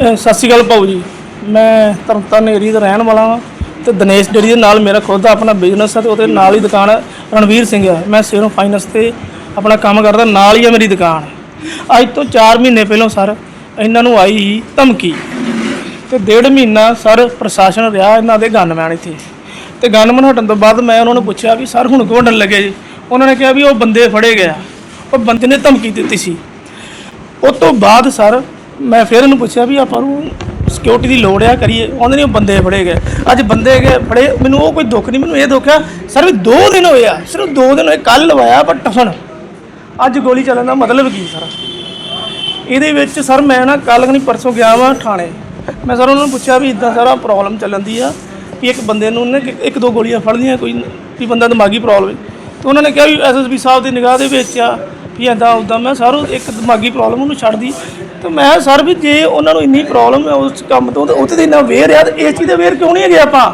ਅਹ ਸਤਿ ਸ਼੍ਰੀ ਅਕਾਲ ਭਾਊ ਜੀ। ਮੈਂ ਤਰਨਤਾਰਨ ਏਰੀਆ ਦਾ ਰਹਿਣ ਵਾਲਾ ਹਾਂ ਤੇ ਦਿਨੇਸ਼ ਡੇਰੀ ਦੇ ਨਾਲ ਮੇਰਾ ਖੁਦ ਦਾ ਆਪਣਾ ਬਿਜ਼ਨਸ ਹੈ ਤੇ ਉਹਦੇ ਨਾਲ ਹੀ ਦੁਕਾਨ ਹੈ ਰਣਵੀਰ ਸਿੰਘ ਹੈ ਮੈਂ ਸੇਰੋਂ ਫਾਈਨੈਂਸ ਤੇ ਆਪਣਾ ਕੰਮ ਕਰਦਾ, ਨਾਲ ਹੀ ਹੈ ਮੇਰੀ ਦੁਕਾਨ। ਅੱਜ ਤੋਂ 4 ਮਹੀਨੇ ਪਹਿਲਾਂ ਸਰ ਇਹਨਾਂ ਨੂੰ ਆਈ ਸੀ ਧਮਕੀ ਤੇ ਡੇਢ ਮਹੀਨਾ ਸਰ ਪ੍ਰਸ਼ਾਸਨ ਰਿਹਾ ਇਹਨਾਂ ਦੇ ਗਨਮੈਨ ਇੱਥੇ। ਤੇ ਗਨਮੈਨ ਹਟਣ ਤੋਂ ਬਾਅਦ ਮੈਂ ਉਹਨਾਂ ਨੂੰ ਪੁੱਛਿਆ ਵੀ ਸਰ ਹੁਣ ਕਿਉਂ ਡਰਨ ਲੱਗੇ ਜੀ? ਉਹਨਾਂ ਨੇ ਕਿਹਾ ਵੀ ਉਹ ਬੰਦੇ ਫੜੇ ਗਏ ਆ। ਉਹ ਬੰਦੇ ਨੇ ਧਮਕੀ ਦਿੱਤੀ ਸੀ। ਉਸ ਤੋਂ ਬਾਅਦ ਸਰ ਮੈਂ ਫਿਰ ਇਹਨੂੰ ਪੁੱਛਿਆ ਵੀ ਆਪਾਂ ਨੂੰ ਸਿਕਿਉਰਿਟੀ ਦੀ ਲੋੜ ਆ, ਕਰੀਏ। ਉਹਦੇ ਨੇ ਉਹ ਬੰਦੇ ਫੜੇ ਗਏ। ਅੱਜ ਬੰਦੇ ਗਏ, ਫੜੇ। ਮੈਨੂੰ ਉਹ ਕੋਈ ਦੁੱਖ ਨਹੀਂ, ਮੈਨੂੰ ਇਹ ਦੁੱਖ ਆ, ਸਰ ਵੀ 2 ਦਿਨ ਹੋਏ ਆ। ਸਿਰਫ 2 ਦਿਨ ਹੋਏ ਕੱਲ ਲਵਾਇਆ ਪਰ ਟਫਨ ਅੱਜ ਗੋਲੀ ਚੱਲਣ ਦਾ ਮਤਲਬ ਕੀ ਸਰ? ਇਹਦੇ ਵਿੱਚ ਸਰ ਮੈਂ ਨਾ ਕੱਲ ਨਹੀਂ, ਪਰਸੋਂ ਗਿਆ ਵਾਂ ਥਾਣੇ। ਮੈਂ ਸਰ ਉਹਨਾਂ ਨੂੰ ਪੁੱਛਿਆ ਵੀ ਇਦਾਂ ਸਾਰਾ ਪ੍ਰੋਬਲਮ ਚੱਲਣ ਦੀ ਆ, ਵੀ ਇੱਕ ਬੰਦੇ ਨੂੰ ਉਹਨੇ ਇੱਕ ਦੋ ਗੋਲੀਆਂ ਫੜ ਲਈਆਂ ਕੋਈ ਵੀ ਬੰਦਾ ਦਿਮਾਗੀ ਪ੍ਰੋਬਲਮ ਹੈ ਤੇ ਉਹਨਾਂ ਨੇ ਕਿਹਾ ਵੀ ਐਸਐਸਪੀ ਸਾਹਿਬ ਦੀ ਨਿਗਾਹ ਦੇ ਵਿੱਚ ਆ, ਵੀ ਇਦਾਂ ਉਦਾਂ ਮੈਂ ਸਰ, ਇੱਕ ਦਿਮਾਗੀ ਪ੍ਰੋਬਲਮ ਉਹਨੂੰ ਛੱਡਦੀ ਤੇ ਮੈਂ ਸਰ ਵੀ ਜੇ ਉਹਨਾਂ ਨੂੰ ਇੰਨੀ ਪ੍ਰੋਬਲਮ ਹੈ ਉਸ ਕੰਮ ਤੋਂ, ਤੇ ਉੱਥੇ ਤੇ ਇੰਨਾ ਵੇਰ ਆ, ਤੇ ਇਸ ਚੀਜ਼ ਦੇ ਵੇਅਰ ਕਿਉਂ ਨਹੀਂ ਹੈਗੇ ਆਪਾਂ?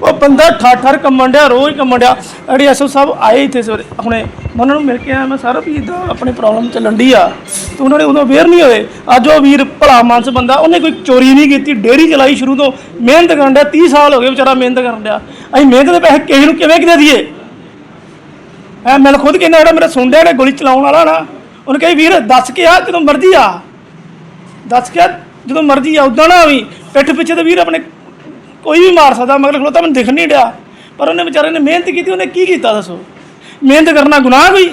ਉਹ ਬੰਦਾ ਠਰ ਠਰ ਕੰਮਣ ਡਿਆ, ਰੋਜ਼ ਕੰਮਣ ਡਿਆ। ਅੜੀ ਐਸਓ ਸਾਹਿਬ ਆਏ ਇੱਥੇ ਸਵੇਰੇ ਆਪਣੇ ਮੈਂ ਉਹਨਾਂ ਨੂੰ ਮਿਲ ਕੇ ਆਇਆ, ਮੈਂ ਸਾਰਾ ਵੀ ਇਦਾਂ ਆਪਣੀ ਪ੍ਰੋਬਲਮ ਚੱਲਣ ਦੀ ਆ, ਤੇ ਉਹਨਾਂ ਨੇ ਉਦੋਂ ਵੇਅਰ ਨਹੀਂ ਹੋਏ। ਅੱਜ ਉਹ ਵੀਰ ਭਲਾ ਮਾਨਸ ਬੰਦਾ, ਉਹਨੇ ਕੋਈ ਚੋਰੀ ਨਹੀਂ ਕੀਤੀ ਡੇਰੀ ਚਲਾਈ ਸ਼ੁਰੂ ਤੋਂ, ਮਿਹਨਤ ਕਰਨ ਡਿਆ 30 ਸਾਲ ਹੋ ਗਏ ਵਿਚਾਰਾ ਮਿਹਨਤ ਕਰਨ ਡਿਆ। ਅਸੀਂ ਮਿਹਨਤ ਦੇ ਪੈਸੇ ਕਿਸੇ ਨੂੰ ਕਿਵੇਂ ਕਿਤੇ ਦਈਏ? ਐ ਮੈਂ ਖੁਦ ਕਹਿੰਦਾ, ਜਿਹੜਾ ਮੇਰਾ ਸੁਣਦਾ ਜਿਹੜਾ ਗੋਲੀ ਚਲਾਉਣ ਵਾਲਾ ਨਾ ਉਹਨੇ ਕਹੀ ਵੀਰ ਦੱਸ ਕੇ ਆ ਜਦੋਂ ਮਰਜ਼ੀ ਆ। ਦੱਸ ਕੇ ਆ, ਜਦੋਂ ਮਰਜ਼ੀ ਆ ਉਦਾਂ ਨਾ ਵੀ ਪਿੱਠ ਪਿੱਛੇ ਤੇ ਵੀਰ ਆਪਣੇ ਕੋਈ ਵੀ ਮਾਰ ਸਕਦਾ ਮਗਰ ਖਲੋਤਾ ਮੈਨੂੰ ਦਿਖ ਨਹੀਂ ਡਿਆ ਪਰ ਉਹਨੇ ਵਿਚਾਰੇ ਨੇ ਮਿਹਨਤ ਕੀਤੀ ਉਹਨੇ ਕੀ ਕੀਤਾ ਦੱਸੋ? ਮਿਹਨਤ ਕਰਨਾ ਗੁਨਾਹ ਕੋਈ?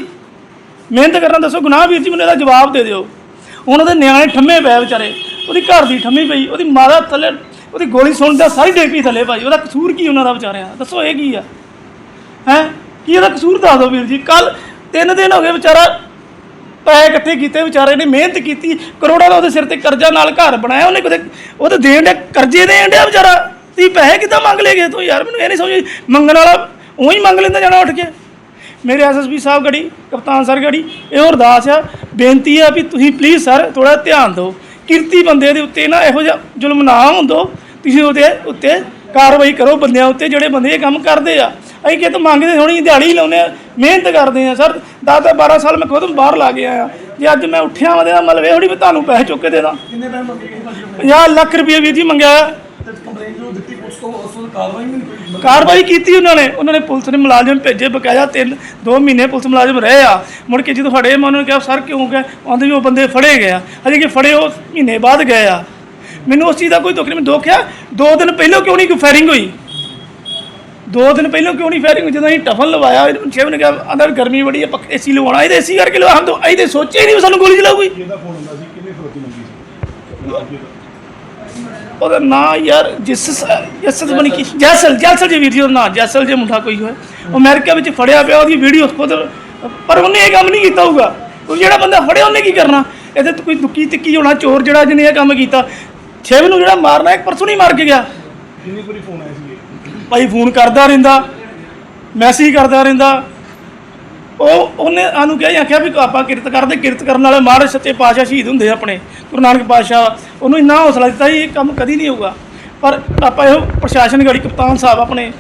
ਮਿਹਨਤ ਕਰਨਾ ਦੱਸੋ ਗੁਨਾਹ ਵੀਰ ਜੀ ਮੈਨੂੰ ਇਹਦਾ ਜਵਾਬ ਦੇ ਦਿਓ। ਹੁਣ ਉਹਦੇ ਨਿਆਣੇ ਠੰਮੇ ਪਏ ਵਿਚਾਰੇ। ਉਹਦੀ ਘਰ ਦੀ ਠੰਮੀ ਪਈ ਉਹਦੀ ਮਾਤਾ ਥੱਲੇ ਉਹਦੀ ਗੋਲੀ ਸੁਣਦਾ ਸਾਰੀ ਡੇਗ ਪਈ ਥੱਲੇ ਭਾਈ। ਉਹਦਾ ਕਸੂਰ ਕੀ ਉਹਨਾਂ ਦਾ ਵਿਚਾਰਿਆਂ ਦੱਸੋ ਇਹ ਕੀ ਆ? ਹੈ? ਕੀ ਇਹਦਾ ਕਸੂਰ ਦੱਸ ਦਿਓ ਵੀਰ ਜੀ? ਕੱਲ ਤਿੰਨ ਦਿਨ ਹੋ ਗਏ ਵਿਚਾਰਾ ਪੈਸੇ ਇਕੱਠੇ ਕੀਤੇ, ਵਿਚਾਰੇ ਨੇ ਮਿਹਨਤ ਕੀਤੀ, ਕਰੋੜਾਂ ਦਾ ਉਹਦੇ ਸਿਰ ਤੇ ਕਰਜ਼ਾ ਨਾਲ ਘਰ ਬਣਾਇਆ, ਉਹਨੇ ਕਦੇ ਉਹ ਤਾਂ ਦੇਣ ਡਿਆ, ਕਰਜ਼ੇ ਦੇਣ ਡਿਆ ਵਿਚਾਰਾ। ਤੀ ਪੈਸੇ ਕਿੱਦਾਂ ਮੰਗ ਲਏ ਗਏ ਤੂੰ ਯਾਰ ਮੈਨੂੰ ਇਹ ਨਹੀਂ ਸਮਝ, ਮੰਗਣ ਵਾਲਾ ਉਹੀ ਮੰਗ ਲੈਂਦਾ ਜਾਣਾ ਉੱਠ ਕੇ। ਮੇਰੇ ਐਸਐਸਪੀ ਸਾਹਿਬ ਗੜੀ, ਕਪਤਾਨ ਸਰ ਗੜੀ, ਇਹ ਅਰਦਾਸ ਆ, ਬੇਨਤੀ ਆ ਵੀ ਤੁਸੀਂ ਪਲੀਜ਼ ਸਰ ਥੋੜਾ ਧਿਆਨ ਦਿਓ। ਕਿਰਤੀ ਬੰਦੇ ਦੇ ਉੱਤੇ ਨਾ ਇਹੋ ਜਿਹਾ ਜ਼ੁਲਮ ਨਾ ਹੁੰਦੋ ਤੁਸੀਂ ਉਹਦੇ ਉੱਤੇ ਕਾਰਵਾਈ ਕਰੋ, ਬੰਦਿਆਂ ਉੱਤੇ ਜਿਹੜੇ ਬੰਦੇ ਇਹ ਕੰਮ ਕਰਦੇ ਆ। ਅਸੀਂ ਕਿਤੇ ਮੰਗਦੇ ਥੋੜੀ ਦਿਹਾੜੀ ਲਾਉਂਦੇ ਆ ਮਿਹਨਤ ਕਰਦੇ ਆ ਸਰ 10 10 12 ਸਾਲ ਮੈਂ ਖੁਦ ਬਾਹਰ ਲਾ ਗਿਆ ਆ ਜੇ ਅੱਜ ਮੈਂ ਉੱਠਿਆ ਵਾਂ ਦਾ ਮਤਲਬ ਇਹ ਥੋੜੀ ਵੀ ਤੁਹਾਨੂੰ ਪੈਸੇ ਚੁੱਕ ਕੇ ਦੇ ਦਾਂ ਕਿੰਨੇ ਪੈਸੇ ਮੰਗੇ ਗਏ ਭਾਜੀ 50 ਲੱਖ ਰੁਪਏ ਵੀਰ ਜੀ ਮੰਗਿਆ। ਤੇ ਤੋਂ ਤੋਂ ਕਾਰਵਾਈ ਕੀਤੀ ਉਹਨਾਂ ਨੇ। ਉਹਨਾਂ ਨੇ ਪੁਲਿਸ ਨੇ ਮੁਲਾਜ਼ਮ ਭੇਜੇ ਬਕਾਇਆ ਤਿੰਨ ਦੋ ਮਹੀਨੇ ਪੁਲਿਸ ਮੁਲਾਜ਼ਮ ਰਹੇ ਆ। ਮੁੜ ਕੇ ਜਦੋਂ ਫੜੇ ਮੈਂ ਉਹਨਾਂ ਨੂੰ ਕਿਹਾ ਸਰ ਕਿਉਂ ਗਏ ਆਂਦੇ ਵੀ ਉਹ ਬੰਦੇ ਫੜੇ ਗਏ ਆ। ਹਜੇ ਕਿ ਫੜੇ ਉਹ ਮਹੀਨੇ ਬਾਅਦ ਗਏ ਆ। ਮੈਨੂੰ ਉਸ ਚੀਜ਼ ਦਾ ਕੋਈ ਦੁੱਖ ਨਹੀਂ। ਮੈਨੂੰ ਦੁੱਖ ਆ ਦੋ ਦਿਨ ਪਹਿਲਾਂ ਕਿਉਂ ਨਹੀਂ ਕੋਈ ਫਾਇਰਿੰਗ ਹੋਈ? ਦੋ ਦਿਨ ਪਹਿਲਾਂ ਕਿਉਂ ਨਹੀਂ ਫਾਇਰਿੰਗ ਜਦੋਂ ਅਸੀਂ ਟਫਨ ਲਵਾਇਆ ਇਹਨੂੰ ਛੇ ਨੇ ਕਿਹਾ ਅੰਦਰ ਗਰਮੀ ਬੜੀ ਹੈ ਪੱਖੇ ਏਸੀ ਲਵਾਉਣਾ। ਇਹਦੇ ਏਸੀ ਕਰਕੇ ਲਵਾ ਹਮ ਤੋਂ ਤੇ ਸੋਚਿਆ ਹੀ ਨਹੀਂ ਵੀ ਸਾਨੂੰ ਗੋਲੀ ਚਲਾਊਗੀ। ਕਿਹਦਾ ਫੋਨ ਹੁੰਦਾ ਸੀ ਕਿੰਨੇ ਫਰੋਤੀ ਮੰਗੀ ਸੀ? ਉਹਦਾ ਨਾਂ ਯਾਰ ਜਿਸ ਜਸਲ ਬਣੀ ਕੀ? ਜੈਸਲ ਜੈਸਲ ਜੀ ਵੀਰ ਜੀ ਉਹਦਾ ਨਾਂ ਜੈਸਲ ਜੇ ਮੁੰਡਾ ਕੋਈ ਹੋਏ। ਅਮਰੀਕਾ ਵਿੱਚ ਫੜਿਆ ਪਿਆ ਉਹਦੀ ਵੀਡੀਓ ਖੁਦ ਪਰ ਉਹਨੇ ਇਹ ਕੰਮ ਨਹੀਂ ਕੀਤਾ ਹੋਊਗਾ। ਉਹ ਜਿਹੜਾ ਬੰਦਾ ਫੜਿਆ ਉਹਨੇ ਕੀ ਕਰਨਾ? ਇਹਦੇ ਕੋਈ ਦੁੱਕੀ ਤਿੱਕੀ ਹੋਣਾ ਚੋਰ ਜਿਹੜਾ ਜਿਹਨੇ ਇਹ ਕੰਮ ਕੀਤਾ। ਛੇਵ ਨੂੰ ਜਿਹੜਾ ਮਾਰਨਾ ਇੱਕ ਪਰਸੋਂ ਨਹੀਂ ਮਾਰ ਕੇ ਗਿਆ। ਕਿੰਨੀ ਵਾਰੀ ਫੋਨ ਆਇਆ ਸੀ ਭਾਈ ਫੋਨ ਕਰਦਾ ਰਹਿੰਦਾ ਮੈਸੇਜ ਕਰਦਾ ਰਹਿੰਦਾ। ਉਹ ਉਹਨੇ ਸਾਨੂੰ ਕਿਹਾ ਆਖਿਆ ਵੀ ਆਪਾਂ ਕਿਰਤ ਕਰਦੇ, ਕਿਰਤ ਕਰਨ ਵਾਲੇ ਮਹਾਰਾਜ ਸੱਚੇ ਪਾਤਸ਼ਾਹ ਸ਼ਹੀਦ ਹੁੰਦੇ ਆਪਣੇ, ਗੁਰੂ ਨਾਨਕ ਪਾਤਸ਼ਾਹ। ਉਹਨੂੰ ਇੰਨਾ ਹੌਸਲਾ ਦਿੱਤਾ ਸੀ ਇਹ ਕੰਮ ਕਦੀ ਨਹੀਂ ਹੋਊਗਾ। ਪਰ ਆਪਾਂ ਇਹੋ ਪ੍ਰਸ਼ਾਸਨ ਗੜੀ, ਕਪਤਾਨ ਸਾਹਿਬ ਆਪਣੇ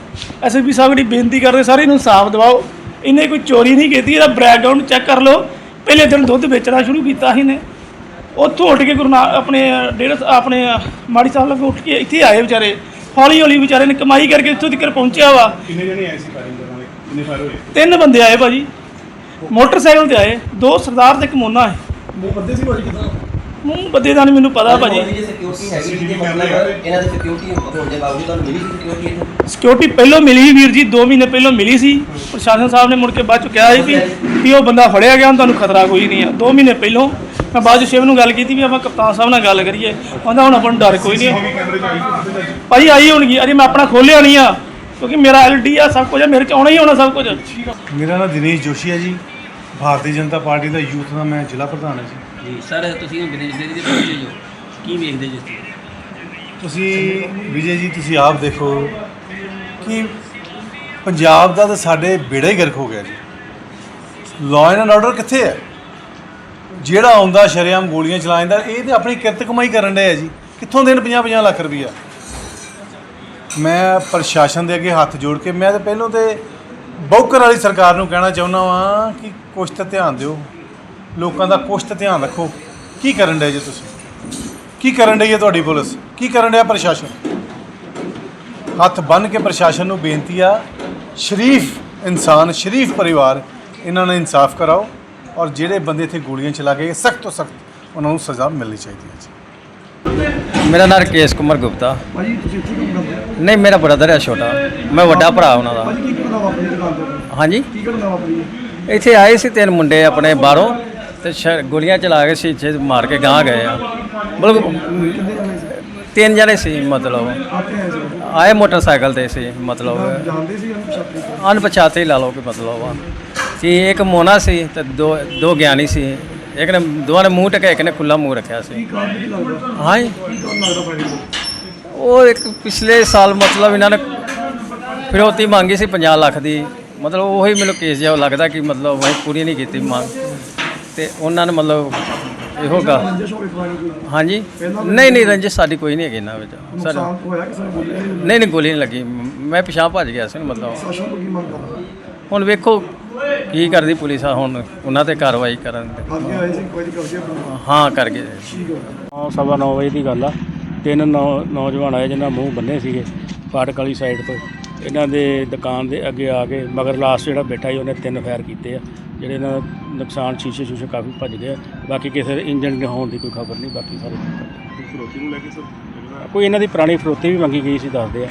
ਐਸਐਸਪੀ ਸਾਹਿਬ ਜਿਹੜੀ ਬੇਨਤੀ ਕਰਦੇ, ਸਾਰੇ ਨੂੰ ਇਨਸਾਫ ਦਿਵਾਓ। ਇਹਨੇ ਕੋਈ ਚੋਰੀ ਨਹੀਂ ਕੀਤੀ, ਇਹਦਾ ਬੈਕਗ੍ਰਾਉਂਡ ਚੈੱਕ ਕਰ ਲਓ। ਪਹਿਲੇ ਦਿਨ ਦੁੱਧ ਵੇਚਣਾ ਸ਼ੁਰੂ ਕੀਤਾ ਸੀ ਨੇ ਉੱਥੋਂ ਉੱਠ ਕੇ ਗੁਰੂ ਨਾਨਕ ਆਪਣੇ ਡੇਢ ਆਪਣੇ ਮਾੜੀ ਸਾਹਿਬ ਲੱਗੇ ਉੱਠ ਕੇ ਇੱਥੇ ਆਏ ਵਿਚਾਰੇ। ਹੌਲੀ ਹੌਲੀ ਵਿਚਾਰੇ ਨੇ ਕਮਾਈ ਕਰਕੇ ਇੱਥੋਂ ਤੱਕ ਪਹੁੰਚਿਆ ਵਾ। ਕਿੰਨੇ ਜਣੇ ਆਏ ਸੀ ਫਾਇਰਿੰਗ ਕਰਨ ਵਾਲੇ? ਕਿੰਨੇ ਫਾਇਰ ਹੋਏ? ਤਿੰਨ ਬੰਦੇ ਆਏ ਭਾਜੀ। ਮੋਟਰਸਾਈਕਲ ਤੇ ਆਏ। ਦੋ ਸਰਦਾਰ ਤੇ ਇੱਕ ਮੋਨਾ ਹੈ। ਮੂੰਹ ਬੰਦੇ ਸੀ ਭਾਜੀ ਕਿਦਾਂ? ਮੂੰਹ ਬੰਦੇ ਦਾ ਨਹੀਂ ਮੈਨੂੰ ਪਤਾ ਭਾਜੀ। ਸਿਕਿਉਰਿਟੀ ਹੈਗੀ ਜੀ ਮਤਲਬ ਇਹਨਾਂ ਦੀ ਸਿਕਿਉਰਿਟੀ ਹੋਣ ਦੇ ਬਾਵਜੂਦ ਤੁਹਾਨੂੰ ਮਿਲੀ ਸੀ ਸਿਕਿਉਰਿਟੀ ਇੱਥੇ? ਸਿਕਿਉਰਿਟੀ ਪਹਿਲਾਂ ਮਿਲੀ ਸੀ ਵੀਰ ਜੀ 2 ਮਹੀਨੇ ਪਹਿਲਾਂ ਮਿਲੀ ਸੀ। ਪ੍ਰਸ਼ਾਸਨ ਸਾਹਿਬ ਨੇ ਮੁੜ ਕੇ ਬਾਅਦ ਚ ਕਿਹਾ ਸੀ ਵੀ ਵੀ ਉਹ ਬੰਦਾ ਫੜਿਆ ਗਿਆ ਤੁਹਾਨੂੰ ਖਤਰਾ ਕੋਈ ਨਹੀਂ ਆ। 2 ਮਹੀਨੇ ਪਹਿਲਾਂ ਮੈਂ ਬਾਅਦ ਚ ਸ਼ਿਵ ਨੂੰ ਗੱਲ ਕੀਤੀ ਵੀ ਆਪਾਂ ਕਪਤਾਨ ਸਾਹਿਬ ਨਾਲ ਗੱਲ ਕਰੀਏ। ਕਹਿੰਦਾ ਹੁਣ ਆਪਾਂ ਨੂੰ ਡਰ ਕੋਈ ਨਹੀਂ। ਕਿਤੇ ਭਾਜੀ ਆਈ ਹੋਣਗੀ। ਅਜੇ ਮੈਂ ਆਪਣਾ ਖੋਲਿਆ ਨਹੀਂ ਆ ਕਿਉਂਕਿ ਮੇਰਾ ਐਲਡੀ ਆ ਸਭ ਕੁਝ ਆ ਮੇਰੇ ਚ ਆਉਣਾ ਹੀ ਆਉਣਾ ਸਭ ਕੁਝ। ਮੇਰਾ ਨਾਮ ਦਿਨੇਸ਼ ਜੋਸ਼ੀ ਹੈ ਜੀ। ਭਾਰਤੀ ਜਨਤਾ ਪਾਰਟੀ ਦਾ ਯੂਥ ਦਾ ਮੈਂ ਜ਼ਿਲ੍ਹਾ ਪ੍ਰਧਾਨ ਹਾਂ ਜੀ। ਜੀ ਸਰ ਤੁਸੀਂ ਹੁਣ ਗਣੇਸ਼ ਦੇ ਪਹੁੰਚੇ ਜੋ ਕੀ ਵੇਖਦੇ ਜੀ ਤੁਸੀਂ ਤੁਸੀਂ ਵਿਜੇ ਜੀ ਤੁਸੀਂ ਆਪ ਦੇਖੋ ਕਿ ਪੰਜਾਬ ਦਾ ਤਾਂ ਸਾਡੇ ਬੇੜਾ ਹੀ ਗਰਕ ਹੋ ਗਿਆ ਜੀ। ਲਾਅ ਐਂਡ ਆਰਡਰ ਕਿੱਥੇ ਹੈ ਜਿਹੜਾ ਆਉਂਦਾ ਸ਼ਰੇਆਮ ਗੋਲੀਆਂ ਚਲਾ ਜਾਂਦਾ ਇਹ ਤੇ ਆਪਣੀ ਕਿਰਤ ਕਮਾਈ ਕਰਨ ਡਿਆ ਜੀ। ਕਿੱਥੋਂ ਦੇਣ 50 50 ਲੱਖ ਰੁਪਈਆ? ਮੈਂ ਪ੍ਰਸ਼ਾਸਨ ਦੇ ਅੱਗੇ ਹੱਥ ਜੋੜ ਕੇ, ਮੈਂ ਤਾਂ ਪਹਿਲੋਂ ਤੇ ਬੌਕਰ ਵਾਲੀ ਸਰਕਾਰ ਨੂੰ ਕਹਿਣਾ ਚਾਹੁੰਦਾ ਵਾਂ ਕਿ ਕੁਛ ਤਾਂ ਧਿਆਨ ਦਿਓ। ਲੋਕਾਂ ਦਾ ਕੁਛ ਤਾਂ ਧਿਆਨ ਰੱਖੋ। ਕੀ ਕਰਨ ਡਏ ਜੀ ਤੁਸੀਂ? ਕੀ ਕਰਨ ਰਹੀ ਹੈ ਤੁਹਾਡੀ ਪੁਲਿਸ? ਕੀ ਕਰਨ ਡਿਆ ਪ੍ਰਸ਼ਾਸਨ? ਹੱਥ ਬੰਨ ਕੇ ਪ੍ਰਸ਼ਾਸਨ ਨੂੰ ਬੇਨਤੀ ਆ, ਸ਼ਰੀਫ ਇਨਸਾਨ, ਸ਼ਰੀਫ ਪਰਿਵਾਰ, ਇਹਨਾਂ ਨੂੰ ਇਨਸਾਫ ਕਰਾਓ। ਔਰ ਜਿਹੜੇ ਬੰਦੇ ਇੱਥੇ ਗੋਲੀਆਂ ਚਲਾ ਕੇ ਸਖਤ ਤੋਂ ਸਖਤ ਉਹਨਾਂ ਨੂੰ ਸਜ਼ਾ ਮਿਲਣੀ ਚਾਹੀਦੀ ਹੈ ਜੀ। ਮੇਰਾ ਨਾਮ ਰਕੇਸ਼ ਕੁਮਾਰ ਗੁਪਤਾ। ਨਹੀਂ ਮੇਰਾ ਬ੍ਰਦਰ ਹੈ ਛੋਟਾ। ਮੈਂ ਵੱਡਾ ਭਰਾ ਉਹਨਾਂ ਦਾ। ਹਾਂਜੀ? ਇੱਥੇ ਆਏ ਸੀ ਤਿੰਨ ਮੁੰਡੇ ਆਪਣੇ ਬਾਹਰੋਂ ਤੇ ਗੋਲੀਆਂ ਚਲਾ ਕੇ ਸ਼ੀਸ਼ੇ 'ਚ ਮਾਰ ਕੇ ਗਾਂ ਗਏ ਆ। ਮਤਲਬ ਕਿੰਨੇ ਜਣੇ ਸੀ ਤਿੰਨ ਜਣੇ ਸੀ? ਮਤਲਬ ਆਏ ਮੋਟਰਸਾਈਕਲ ਤੇ ਸੀ ਮਤਲਬ। ਜਾਣਦੇ ਸੀ ਅਣਪਛਾਤੇ ਹੀ ਲਾ ਲਓ ਕਿ ਮਤਲਬ ਆ। ਸੀ, ਇੱਕ ਮੋਨਾ ਸੀ ਤੇ ਦੋ ਦੋ ਗਿਆਨੀ ਸੀ। ਇੱਕ ਨੇ ਦੋਵਾਂ ਨੇ ਮੂੰਹ ਟਕਿਆ ਇੱਕ ਨੇ ਖੁੱਲਾ ਮੂੰਹ ਰੱਖਿਆ ਸੀ। ਹਾਂ ਕਾਰਨ ਉਹ ਇੱਕ ਪਿਛਲੇ ਸਾਲ ਮਤਲਬ ਇਹਨਾਂ ਨੇ ਫਿਰੌਤੀ ਮੰਗੀ ਸੀ 50 ਲੱਖ ਦੀ। ਮਤਲਬ ਉਹੀ ਮੈਨੂੰ ਕੇਸ ਜਿਹਾ ਲੱਗਦਾ ਕਿ ਮਤਲਬ ਉਹ ਪੂਰੀ ਨਹੀਂ ਕੀਤੀ ਮੰਗ। ਤੇ ਉਹਨਾਂ ਨੇ ਮਤਲਬ ਇਹੋ ਗਾ। ਹਾਂਜੀ। ਨਹੀਂ ਨਹੀਂ, ਰੰਜਿਸ਼ ਸਾਡੀ ਕੋਈ ਨਹੀਂ ਹੈਗੀ ਇਹਨਾਂ ਵਿੱਚ। ਸਰ ਨਹੀਂ ਨਹੀਂ, ਗੋਲੀ ਨਹੀਂ ਲੱਗੀ। ਮੈਂ ਪਿਛਾਂ ਭੱਜ ਗਿਆ ਸੀ ਮਤਲਬ। ਹੁਣ ਵੇਖੋ ਕੀ ਕਰਦੀ ਪੁਲਿਸ ਆ ਹੁਣ? ਉਹਨਾਂ ਤੇ ਕਾਰਵਾਈ ਕਰਨ ਦੇ। ਸੀ ਕਬਜ਼ੇ ਹਾਂ ਕਰ ਗਏ। ਠੀਕ ਹੈ ਨੌ ਸਵਾ ਨੌ ਵਜੇ ਦੀ ਗੱਲ ਆ। ਤਿੰਨ ਨੌ ਨੌਜਵਾਨ ਆਏ ਜਿਨ੍ਹਾਂ ਮੂੰਹ ਬੰਨੇ ਸੀਗੇ ਫਾਟਕ ਵਾਲੀ ਸਾਈਡ ਤੋਂ। ਇਹਨਾਂ ਦੇ ਦੁਕਾਨ ਦੇ ਅੱਗੇ ਆ ਕੇ ਮਗਰ ਲਾਸਟ ਜਿਹੜਾ ਬੈਠਾ ਸੀ ਉਹਨੇ ਤਿੰਨ ਫਾਇਰ ਕੀਤੇ ਆ। ਜਿਹੜੇ ਇਹਨਾਂ ਦਾ ਨੁਕਸਾਨ ਸ਼ੀਸ਼ੇ ਸ਼ੂਸ਼ੇ ਕਾਫੀ ਭੱਜ ਗਏ ਆ। ਬਾਕੀ ਕਿਸੇ ਦੇ ਇੰਜਨ ਦੇ ਹੋਣ ਦੀ ਕੋਈ ਖਬਰ ਨਹੀਂ ਬਾਕੀ ਸਾਰੇ ਫਰੋਤੀ ਨੂੰ ਲੈ ਕੇ ਸਰ? ਕੋਈ ਇਹਨਾਂ ਦੀ ਪੁਰਾਣੀ ਫਰੋਤੀ ਵੀ ਮੰਗੀ ਗਈ ਸੀ ਦੱਸਦੇ ਆ।